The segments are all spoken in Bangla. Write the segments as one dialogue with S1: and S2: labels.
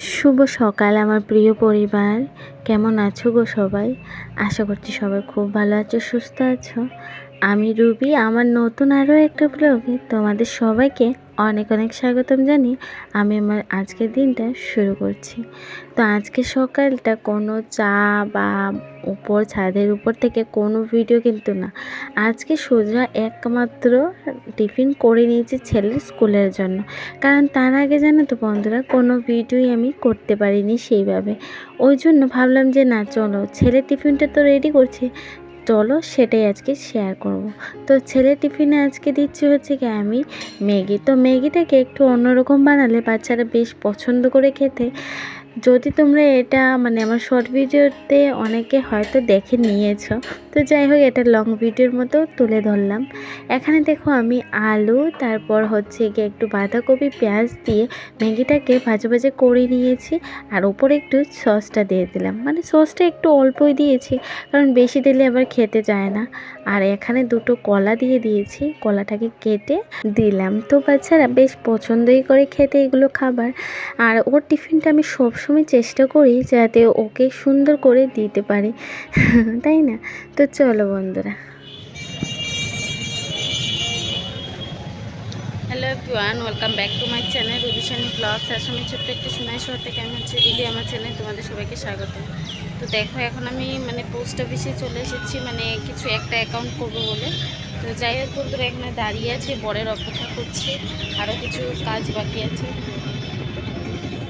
S1: শুভ সকাল, আমার প্রিয় পরিবার। কেমন আছো গো সবাই? আশা করছি সবাই খুব ভালো আছো, সুস্থ আছো। আমি রুবি, আমার নতুন আরও একটা ব্লগে তোমাদের সবাইকে অনেক অনেক স্বাগতম জানি আমি আমার আজকের দিনটা শুরু করছি। তো আজকে সকালটা কোনো চা বা উপর ছাদের উপর থেকে কোনো ভিডিও কিন্তু না। আজকে সোজা একমাত্র টিফিন করে নিয়েছি ছেলের স্কুলের জন্য। কারণ তার আগে জানো তো বন্ধুরা, কোনো ভিডিওই আমি করতে পারিনি সেইভাবে। ওই জন্য ভাবলাম যে না, চলো ছেলের টিফিনটা তো রেডি করছি। চলো সেটাই আজকে শেয়ার করব। তো ছেলে টিফিনে আজকে দিচ্ছি হচ্ছে কি আমি ম্যাগি। তো ম্যাগিটাকে একটু অন্যরকম বানালে বাচ্চারা বেশ পছন্দ করে খেতে। যদি তোমরা এটা মানে আমার শর্ট ভিডিওতে অনেকে হয়তো দেখে নিয়েছো, তো যাই হোক, এটা লং ভিডিওর মতো তুলে ধরলাম। এখানে দেখো আমি আলু, তারপর হচ্ছে গিয়ে একটু বাঁধাকপি, পেঁয়াজ দিয়ে ম্যাগিটাকে ভাজা ভাজা করে নিয়েছি, আর ওপরে একটু সসটা দিয়ে দিলাম। মানে সসটা একটু অল্পই দিয়েছি, কারণ বেশি দিলে আবার খেতে যায় না। আর এখানে দুটো কলা দিয়ে দিয়েছি, কলাটাকে কেটে দিলাম। তো বাচ্চারা বেশ পছন্দই করে খেতে এগুলো খাবার। আর ওর টিফিনটা আমি সবসময় চেষ্টা করি যাতে ওকে সুন্দর করে দিতে পারি। তাই না? তো চলো বন্ধুরা। Hello everyone welcome back to my channel Rubishani vlogs আসামি ছোট্ট একটু সোনাই শহর থেকে আমি হচ্ছে দিদি আমার চ্যানেল তোমাদের সবাইকে স্বাগত। তো দেখো, এখন আমি মানে পোস্ট অফিসে চলে এসেছি মানে কিছু একটা অ্যাকাউন্ট করব বলে। তো যাই হোক বন্ধুরা, এখানে দাঁড়িয়ে আছে, বরের অপেক্ষা করছি আরও কিছু কাজ বাকি আছে।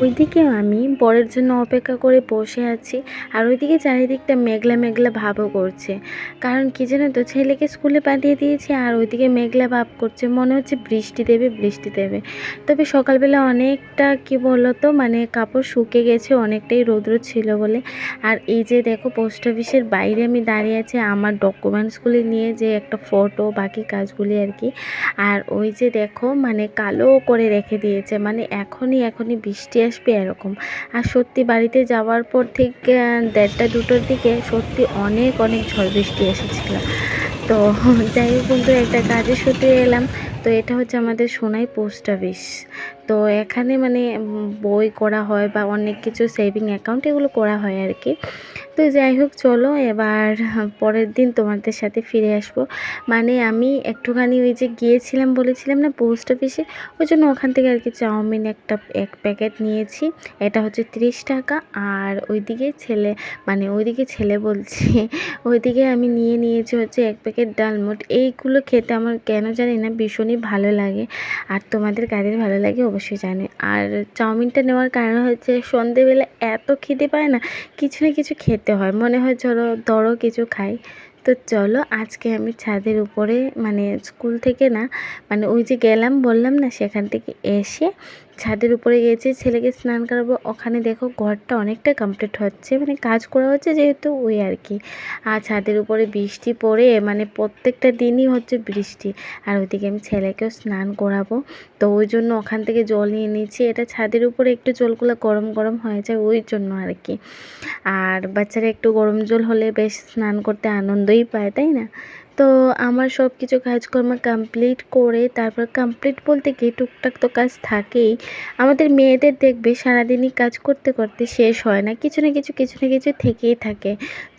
S1: ওইদিকে আমি বরের জন্য অপেক্ষা করে বসে আছি আর ওইদিকে চারিদিকটা মেঘলা মেঘলা ভাবও করছে। কারণ কি জানো তো, ছেলেকে স্কুলে পাঠিয়ে দিয়েছি আর ওইদিকে মেঘলা ভাব করছে, মনে হচ্ছে বৃষ্টি দেবে বৃষ্টি দেবে। তবে সকালবেলা অনেকটা কি বলো তো মানে কাপড় শুকে গেছে, অনেকটাই রৌদ্র ছিল বলে। আর এই যে দেখো, পোস্ট অফিসের বাইরে আমি দাঁড়িয়ে আছি, আমার ডকুমেন্টসগুলি নিয়ে যে একটা ফটো বাকি কাজগুলি আর কি। আর ওই যে দেখো মানে কালো করে রেখে দিয়েছে মানে এখনই এখনই বৃষ্টি আসবে এরকম। আর সত্যি বাড়িতে যাওয়ার পর ঠিক দেড়টা দুটোর দিকে সত্যি অনেক অনেক ঝড় বৃষ্টি এসেছিল। তো যাই হোক কিন্তু একটা কাজের সূত্রে এলাম। তো এটা হচ্ছে আমাদের সোনাই পোস্ট অফিস। তো এখানে মানে বই করা হয় বা অনেক কিছু সেভিং অ্যাকাউন্ট এগুলো করা হয় আর কি তো যাই হোক, চলো এবার পরের দিন তোমাদের সাথে ফিরে আসব। মানে আমি একটুখানি ওই যে গিয়েছিলাম, বলেছিলাম না পোস্ট অফিসে ওই জন্য ওখান থেকে আর কি চাউমিন একটা এক প্যাকেট নিয়েছি। এটা হচ্ছে তিরিশ টাকা আর ওইদিকে ছেলে মানে ওইদিকে ছেলে বলছি, ওইদিকে আমি নিয়ে নিয়েছি হচ্ছে এক প্যাকেট ডালমুট এইগুলো খেতে আমার কেন জানি না ভীষণই ভালো লাগে। আর তোমাদের কাদের ভালো লাগে অবশ্যই জানে। আর চাউমিনটা নেওয়ার কারণ হচ্ছে সন্ধেবেলা এত খিদে পায় না, কিছু না কিছু খেতে হয়। মনে হয় চলো ধরো কিছু খাই। তো চলো, আজকে আমি ছাদের উপরে মানে স্কুল থেকে না মানে ওই যে গেলাম, বললাম না সেখান থেকে এসে ছাদের উপরে গিয়েছি, ছেলেকে স্নান করাবো। ওখানে দেখো ঘরটা অনেকটা কমপ্লিট হচ্ছে। মানে কাজ করা হচ্ছে যেহেতু ওই আর কি। আর ছাদের উপরে বৃষ্টি পড়ে মানে প্রত্যেকটা দিনই হচ্ছে বৃষ্টি। আর ওইদিকে আমি ছেলেকেও স্নান করাবো। তো ওই জন্য ওখান থেকে জল নিয়ে নিয়েছি এটা ছাদের উপরে একটু জলগুলো গরম গরম হয়ে যায় ওই জন্য আর কি। আর বাচ্চারা একটু গরম জল হলে বেশ স্নান করতে আনন্দই পায়, তাই না? তো আমার সব কিছু কাজকর্ম কমপ্লিট করে তারপর কমপ্লিট বলতে গিয়ে টুকটাক তো কাজ থাকেই। আমাদের মেয়েদের দেখবে সারাদিনই কাজ করতে করতে শেষ হয় না, কিছু না কিছু কিছু না কিছু থেকেই থাকে।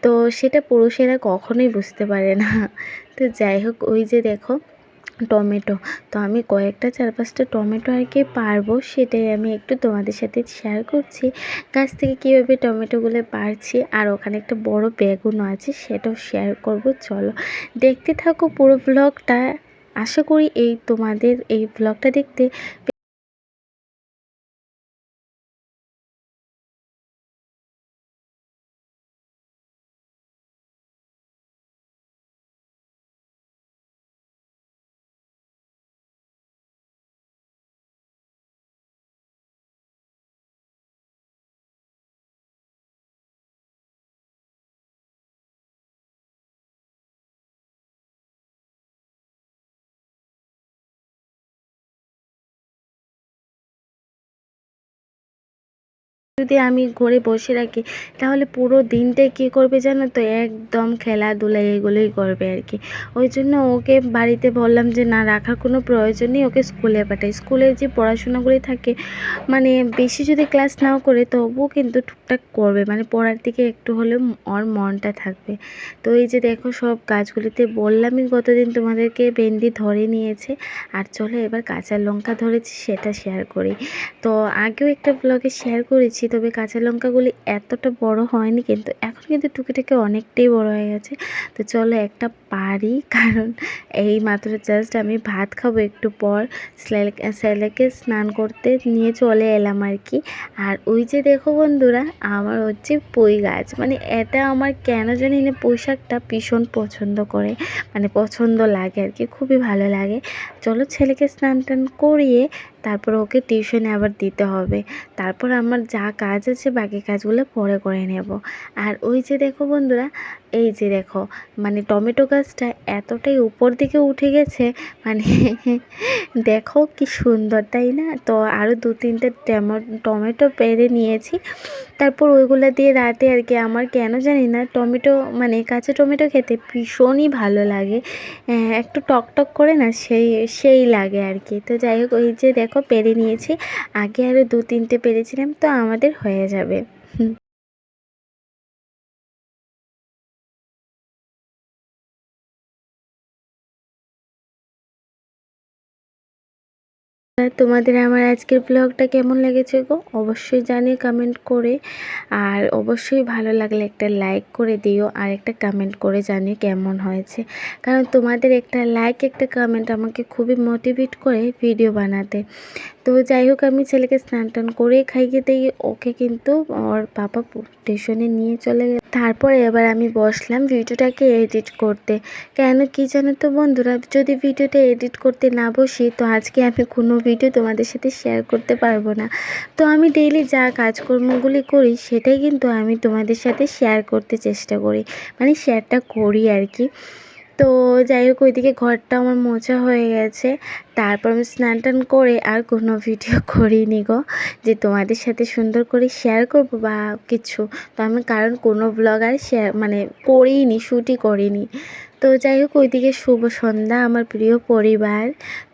S1: তো সেটা পুরুষেরা কখনোই বুঝতে পারে না। তো যাই হোক, ওই যে দেখো টমেটো। তো আমি কয়েকটা, চার পাঁচটা টমেটো আর কি পারব, সেটাই আমি একটু তোমাদের সাথে শেয়ার করছি। গাছ থেকে কীভাবে টমেটোগুলো পারছি, আর ওখানে একটা বড় বেগুনও আছে, সেটাও শেয়ার করব, চলো। দেখতে থাকো পুরো ব্লগটা আশা করি এই তোমাদের এই ব্লগটা দেখতে যদি আমি ঘরে বসে রাখি, তাহলে পুরো দিনটাই কী করবে জানো তো? একদম খেলাধুলা এগুলোই করবে আর কি। ওই জন্য ওকে বাড়িতে বললাম যে, না, রাখার কোনো প্রয়োজন নেই, ওকে স্কুলে পাঠাই। স্কুলে যে পড়াশোনাগুলি থাকে মানে বেশি যদি ক্লাস নাও করে, তবুও কিন্তু টুকটাক করবে। মানে পড়ার দিকে একটু হলেও ওর মনটা থাকবে। তো এই যে দেখো, সব গাছগুলিতে বললামই গতদিন তোমাদেরকে, ভেন্ডি ধরে নিয়েছে। আর চলো এবার কাঁচা লঙ্কা ধরেছি, সেটা শেয়ার করি। তো আগেও একটা ব্লগে শেয়ার করেছি তবে কাঁচা লঙ্কাগুলি এতটা বড় হয়নি কিন্তু এখন কিন্তু টুকিটাকি অনেকটাই বড় হয়ে গেছে। তো চলো একটা পারি, কারণ এই মাত্র জাস্ট আমি ভাত খাব একটু পর। স্যালেকে স্নান করতে নিয়ে চলে এলাম আর কি। আর ওই যে দেখো বন্ধুরা, আমার হচ্ছে পুঁই গাছ। মানে এটা আমার কেন জানি না পোশাকটা ভীষণ পছন্দ করে। মানে পছন্দ লাগে আর কি, খুবই ভালো লাগে। চলো ছেলেকে স্নান টান করিয়ে তারপর ওকে টিউশনে আবার দিতে হবে। তারপর আমার যা কাজ আছে বাকি কাজগুলো পরে করে নেব। আর ওই যে দেখো বন্ধুরা এই যে দেখো মানে টমেটো গাছটা এতটাই উপর দিকে উঠে গেছে মানে দেখো কি সুন্দর, তাই না? তো আরও দু তিনটে টমেটো পেরে নিয়েছি। তারপর ওইগুলো দিয়ে রাতে আর কি, আমার কেন জানি না, টমেটো মানে কাঁচা টমেটো খেতে ভীষণই ভালো লাগে। একটু টক টক করে না, সেই সেই লাগে আর কি। তো যাই হোক, ওই যে দেখো পেরে নিয়েছি। আগে আরও দু তিনটে পেরেছিলাম তো আমাদের হয়ে যাবে। তোমাদের আমার আজকের ব্লগটা কেমন লেগেছে গো? অবশ্যই জানিয়ে কমেন্ট করে। আর অবশ্যই ভালো লাগলে একটা লাইক করে দিও, আর একটা কমেন্ট করে জানিও কেমন হয়েছে। কারণ তোমাদের একটা লাইক একটা কমেন্ট আমাকে খুবই মোটিভেট করে ভিডিও বানাতে। তো যাই হোক, আমি ছেলেকে স্নান টান করে খাইয়ে দিই। ওকে কিন্তু ওর পাপা স্টেশনে নিয়ে চলে গেল। তারপরে এবার আমি বসলাম ভিডিওটাকে এডিট করতে। কেন কি জানো তো বন্ধুরা, যদি ভিডিওটা এডিট করতে না বসি, তো আজকে আমি কোনো ভিডিও তোমাদের সাথে শেয়ার করতে পারব না। তো আমি ডেইলি যা কাজকর্মগুলি করি, সেটাই কিন্তু আমি তোমাদের সাথে শেয়ার করতে চেষ্টা করি। মানে শেয়ারটা করি আর কি। তো যাই হোক, ওইদিকে ঘরটা আমার মোছা হয়ে গেছে। তারপর আমি স্নান টান করে আর কোনো ভিডিও করিনি গো। যে তোমাদের সাথে সুন্দর করে শেয়ার করব বা কিছু। তো আমি কারণ কোনো ব্লগ আর শেয়ার মানে করিনি শ্যুটই করিনি। তো যাই হোক, ওইদিকে শুভ সন্ধ্যা আমার প্রিয় পরিবার।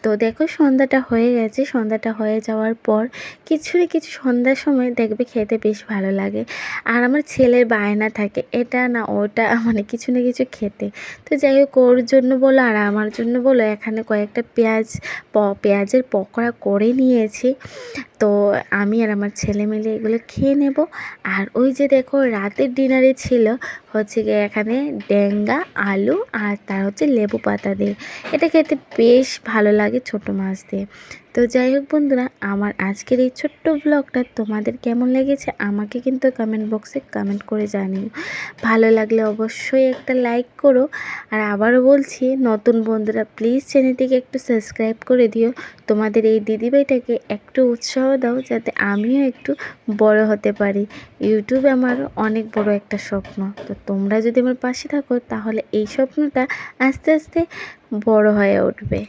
S1: তো দেখো, সন্ধ্যাটা হয়ে গেছে। সন্ধ্যাটা হয়ে যাওয়ার পর কিছু না কিছু সন্ধ্যার সময় দেখবে খেতে বেশ ভালো লাগে। আর আমার ছেলের বায়না থাকে, এটা না ওটা মানে কিছু না কিছু খেতে। তো যাই হোক, ওর জন্য বলো আর আমার জন্য বলো, এখানে কয়েকটা পেঁয়াজ পেঁয়াজের পকোড়া করে নিয়েছি। তো আমি আর আমার ছেলে মিলে এগুলো খেয়ে নেব। আর ওই যে দেখো, রাতের ডিনারে ছিল হচ্ছে গিয়ে এখানে ডেঙ্গা, আলু আর তার হচ্ছে লেবু পাতা দিয়ে। এটা খেতে বেশ ভালো লাগে ছোট মাছ দিয়ে। তো যাই হোক বন্ধুরা, আমার আজকের এই ছোট্ট ব্লগটা তোমাদের কেমন লেগেছে আমাকে কিন্তু কমেন্ট বক্সে কমেন্ট করে জানিও। ভালো লাগলে অবশ্যই একটা লাইক করো। আর আবারও বলছি, নতুন বন্ধুরা প্লিজ চ্যানেলটিকে একটু সাবস্ক্রাইব করে দিও। তোমাদের এই দিদিভাইটাকে একটু উৎসাহ দাও যাতে আমিও একটু বড় হতে পারি। ইউটিউব আমার অনেক বড় একটা স্বপ্ন। তো তোমরা যদি আমার পাশে থাকো, তাহলে এই স্বপ্নটা আস্তে আস্তে বড় হয়ে উঠবে।